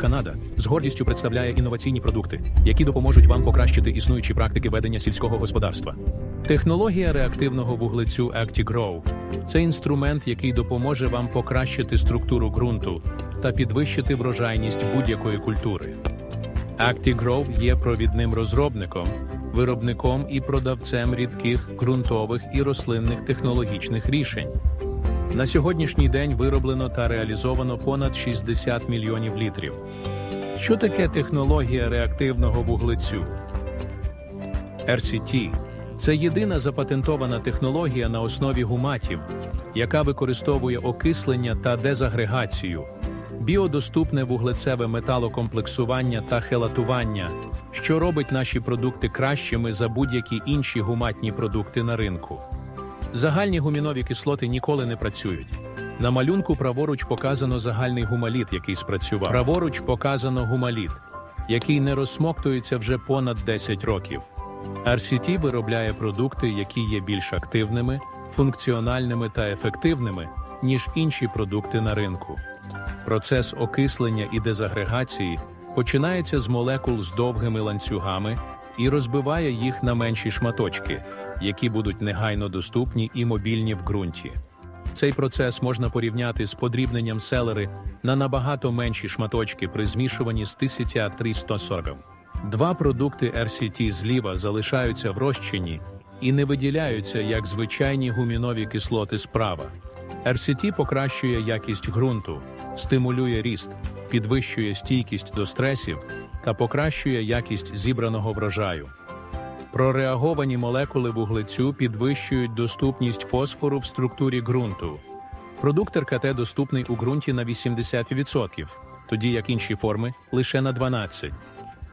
Канада з гордістю представляє інноваційні продукти, які допоможуть вам покращити існуючі практики ведення сільського господарства. Технологія реактивного вуглецю ActiGrow – це інструмент, який допоможе вам покращити структуру ґрунту та підвищити врожайність будь-якої культури. ActiGrow є провідним розробником, виробником і продавцем рідких ґрунтових і рослинних технологічних рішень. На сьогоднішній день вироблено та реалізовано понад 60 мільйонів літрів. Що таке технологія реактивного вуглецю? RCT – це єдина запатентована технологія на основі гуматів, яка використовує окислення та дезагрегацію, біодоступне вуглецеве металокомплексування та хелатування, що робить наші продукти кращими за будь-які інші гуматні продукти на ринку. Загальні гумінові кислоти ніколи не працюють. На малюнку праворуч показано загальний гумаліт, який спрацював. Праворуч показано гумаліт, який не розсмоктується вже понад 10 років. RCT виробляє продукти, які є більш активними, функціональними та ефективними, ніж інші продукти на ринку. Процес окислення і дезагрегації починається з молекул з довгими ланцюгами і розбиває їх на менші шматочки, які будуть негайно доступні і мобільні в ґрунті. Цей процес можна порівняти з подрібненням селери на набагато менші шматочки при змішуванні з 1340. Два продукти RCT зліва залишаються в розчині і не виділяються як звичайні гумінові кислоти справа. RCT покращує якість ґрунту, стимулює ріст, підвищує стійкість до стресів та покращує якість зібраного врожаю. Прореаговані молекули вуглецю підвищують доступність фосфору в структурі ґрунту. Продукт РКТ доступний у ґрунті на 80%, тоді як інші форми лише на 12%.